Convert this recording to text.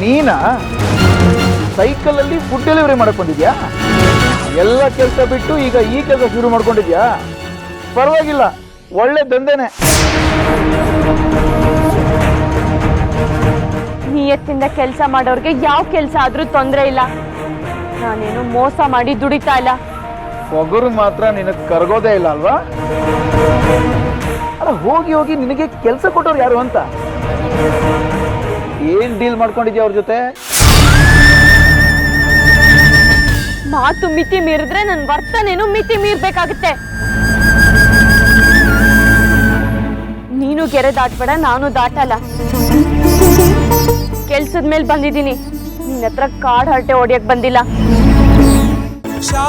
ನೀನಾ? ಸೈಕಲಲ್ಲಿ food delivery ಮಾಡಕ್ ಬಂದಿದ್ಯಾ? ಎಲ್ಲ ಕೆಲಸ ಬಿಟ್ಟು ಈಗ ಈ ಕೆಲಸ ಶುರು ಮಾಡ್ಕೊಂಡಿದ್ಯಾ? ಪರವಾಗಿಲ್ಲ ಒಳ್ಳೆ ದಂಧೆನೆ. ನಿಯತ್ತಿಂದ ಕೆಲಸ ಮಾಡೋರ್ಗೆ ಯಾವ ಕೆಲಸ ಆದ್ರೂ ತೊಂದರೆ ಇಲ್ಲ. ನಾನೇನು ಮೋಸ ಮಾಡಿ ದುಡಿತಾ ಇಲ್ಲ. ಒಗರು ಮಾತ್ರ ನಿನಗೆ ಕರಗೋದೇ ಇಲ್ಲ ಅಲ್ವಾ? ಅಲ್ಲ ಹೋಗಿ ಹೋಗಿ ನಿನಗೆ ಕೆಲಸ ಕೊಟ್ಟವ್ರು ಯಾರು ಅಂತ? ಡೀಲ್ ಮಾಡ್ಕೊಂಡಿದ್ಯಾ ಅವ್ರ ಜೊತೆ? ಮಾತು ಮಿತಿ ಮೀರಿದ್ರೆ ನನ್ನ ವರ್ತನೇನು ಮಿತಿ ಮೀರ್ಬೇಕಾಗುತ್ತೆ. ನೀನು ಗೆರೆ ದಾಟ್ಬೇಡ ನಾನು ದಾಟಲ್ಲ. ಕೆಲ್ಸದ ಮೇಲೆ ಬಂದಿದ್ದೀನಿ. ನಿನ್ನ ಹತ್ರ ಕಾಡ್ ಹರಟೆ ಹೊಡಿಯಕ್ ಬಂದಿಲ್ಲ. ಶಾ